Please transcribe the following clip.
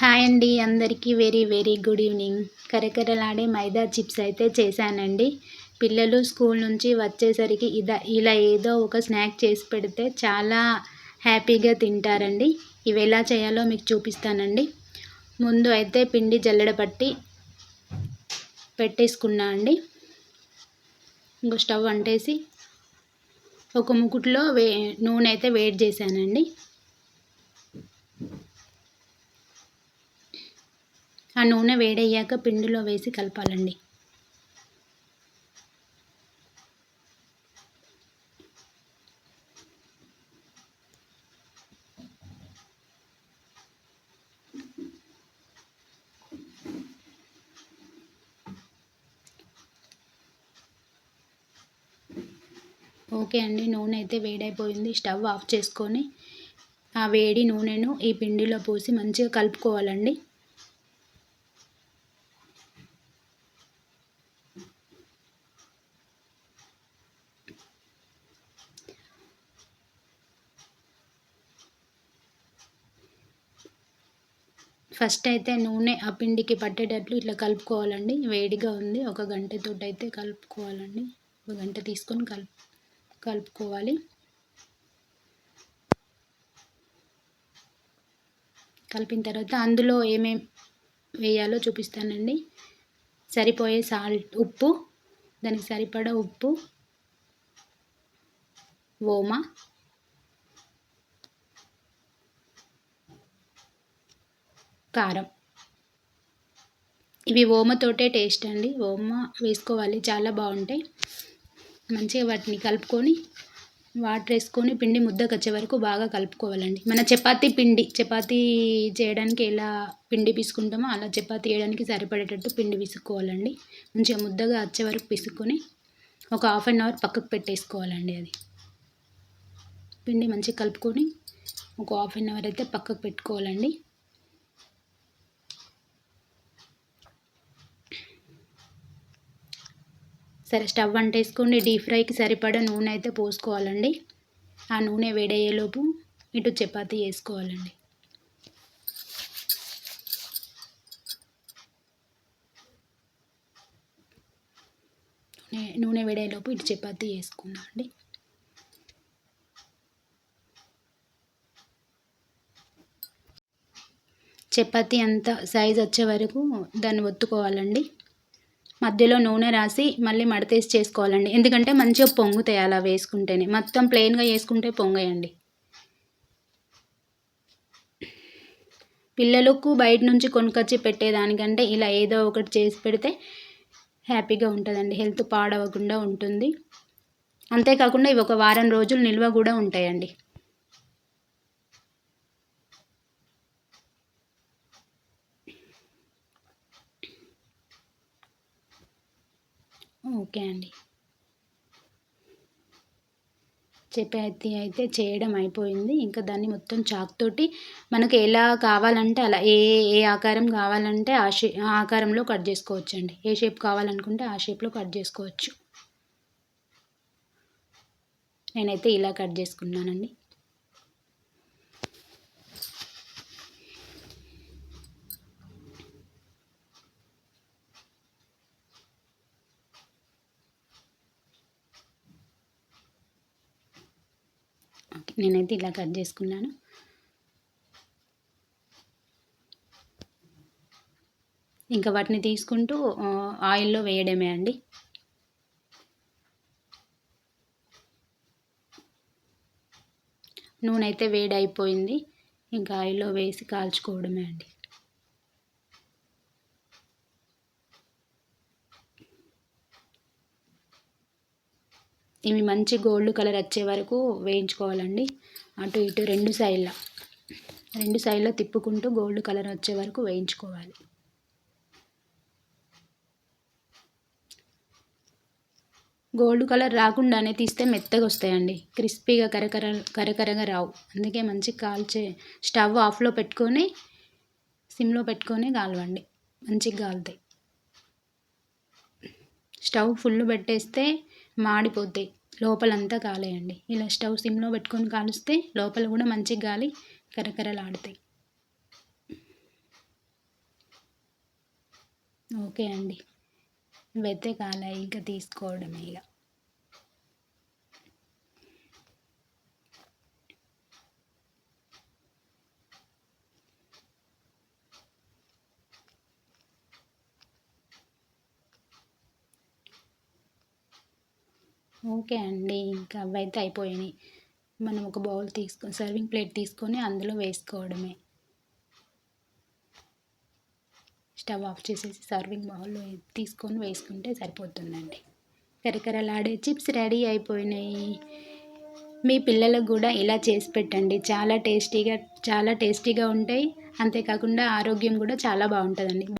Hi అండి అందరికీ very very good evening. కరకరలాడే మైదా చిప్స్ అయితే చేశానండి. పిల్లలు స్కూల్ నుంచి వచ్చేసరికి ఇదా ఇలా ఏదో ఒక స్నాక్ చేసి పెడితే చాలా హ్యాపీగా తింటారండి. ఇవి ఎలా చేయాలో మీకు చూపిస్తానండి. ముందు అయితే పిండి జల్లెడ పట్టి పెట్టేసుకున్నా అండి. ఇంకో స్టవ్ అంటేసి ఒక ముకుట్లో వే నూనె అయితే వేడి చేశానండి. ఆ నూనె వేడయ్యాక పిండిలో వేసి కలపాలండి. ఓకే అండి నూనె అయితే వేడైపోయింది. స్టవ్ ఆఫ్ చేసుకొని ఆ వేడి నూనెను ఈ పిండిలో పోసి మంచిగా కలుపుకోవాలండి. ఫస్ట్ అయితే నూనె ఆ పిండికి పట్టేటట్లు ఇట్లా కలుపుకోవాలండి. వేడిగా ఉంది. ఒక గంటతో అయితే కలుపుకోవాలండి. ఒక గంట తీసుకొని కలుపు కలుపుకోవాలి. కలిపిన తర్వాత అందులో ఏమేం వేయాలో చూపిస్తానండి. సరిపోయే సాల్ట్ ఉప్పు. దానికి సరిపడా ఉప్పు. ఓమా. కారం. ఇవి ఓమతోటే టేస్ట్ అండి. ఓమ వేసుకోవాలి. చాలా బాగుంటాయి. మంచిగా వాటిని కలుపుకొని వాటర్ వేసుకొని పిండి ముద్దకు వచ్చే వరకు బాగా కలుపుకోవాలండి. మన చపాతి పిండి చపాతీ చేయడానికి ఎలా పిండి పిసుకుంటామో అలా చపాతి చేయడానికి సరిపడేటట్టు పిండి పిసుకోవాలండి. మంచిగా ముద్దగా వచ్చే వరకు పిసుకొని ఒక హాఫ్ అన్ అవర్ పక్కకు పెట్టేసుకోవాలండి అది. పిండి మంచిగా కలుపుకొని ఒక హాఫ్ అన్ అవర్ అయితే పక్కకు పెట్టుకోవాలండి. సరే స్టవ్ అంటేసుకొని డీప్ ఫ్రైకి సరిపడా నూనె అయితే పోసుకోవాలండి. ఆ నూనె వేడయ్యేలోపు ఇటు చపాతీ వేసుకోవాలండి. నూనె వేడయ్యేలోపు ఇటు చపాతీ వేసుకుందాం అండి చపాతీ అంత సైజ్ వచ్చే వరకు దాన్ని ఒత్తుకోవాలండి. మధ్యలో నూనె రాసి మళ్ళీ మడతేసి చేసుకోవాలండి. ఎందుకంటే మంచిగా పొంగుతాయి అలా వేసుకుంటేనే. మొత్తం ప్లెయిన్గా వేసుకుంటే పొంగయండి. పిల్లలకు బయట నుంచి కొనుకొచ్చి పెట్టేదానికంటే ఇలా ఏదో ఒకటి చేసి పెడితే హ్యాపీగా ఉంటుందండి. హెల్త్ పాడవకుండా ఉంటుంది. అంతేకాకుండా ఇవి ఒక వారం రోజులు నిల్వ కూడా ఉంటాయండి. ఓకే అండి. చపాతి అయితే చేయడం అయిపోయింది. ఇంకా దాన్ని మొత్తం చాక్ తోటి మనకు ఎలా కావాలంటే అలా ఏ ఏ ఆకారం కావాలంటే ఆ షే ఆకారంలో కట్ చేసుకోవచ్చు అండి ఏ షేప్ కావాలనుకుంటే ఆ షేప్లో కట్ చేసుకోవచ్చు. నేనైతే ఇలా కట్ చేసుకున్నానండి. నేనైతే ఇలా కట్ చేసుకున్నాను. ఇంకా వాటిని తీసుకుంటూ ఆయిల్లో వేయడమే అండి. నూనె అయితే వేడి అయిపోయింది ఇంకా ఆయిల్లో వేసి కాల్చుకోవడమే అండి. ఇవి మంచి గోల్డ్ కలర్ వచ్చే వరకు వేయించుకోవాలండి. అటు ఇటు రెండు సైడ్ల. రెండు సైడ్లో తిప్పుకుంటూ గోల్డ్ కలర్ వచ్చే వరకు వేయించుకోవాలి. గోల్డ్ కలర్ రాకుండానే తీస్తే మెత్తగా వస్తాయండి. క్రిస్పీగా కరకర కరకరగా రావు. అందుకే మంచి కాల్చే స్టవ్ ఆఫ్లో పెట్టుకొని సిమ్లో పెట్టుకొని కాలవండి. మంచిగా కాలుతాయి. స్టవ్ ఫుల్ పెట్టేస్తే మాడిపోద్ది. లోపలంతా కాలేయండి. ఇలా స్టవ్ సిమ్లో పెట్టుకొని కాలుస్తే లోపల కూడా మంచి గాలి కరకరలాడుతాయి. ఓకే అండి. ఇవైతే కాలే ఇంకా తీసుకోవడమే ఇలా ఓకే అండి. ఇంకా అవైతే అయిపోయినాయి. మనం ఒక బౌల్ తీసుకొని సర్వింగ్ ప్లేట్ తీసుకొని అందులో వేసుకోవడమే. స్టవ్ ఆఫ్ చేసేసి సర్వింగ్ బౌల్లో తీసుకొని వేసుకుంటే సరిపోతుందండి. కరకరలాడే చిప్స్ రెడీ అయిపోయినాయి. మీ పిల్లలకు కూడా ఇలా చేసి పెట్టండి. చాలా టేస్టీగా చాలా టేస్టీగా ఉంటాయి. అంతేకాకుండా ఆరోగ్యం కూడా చాలా బాగుంటుందండి.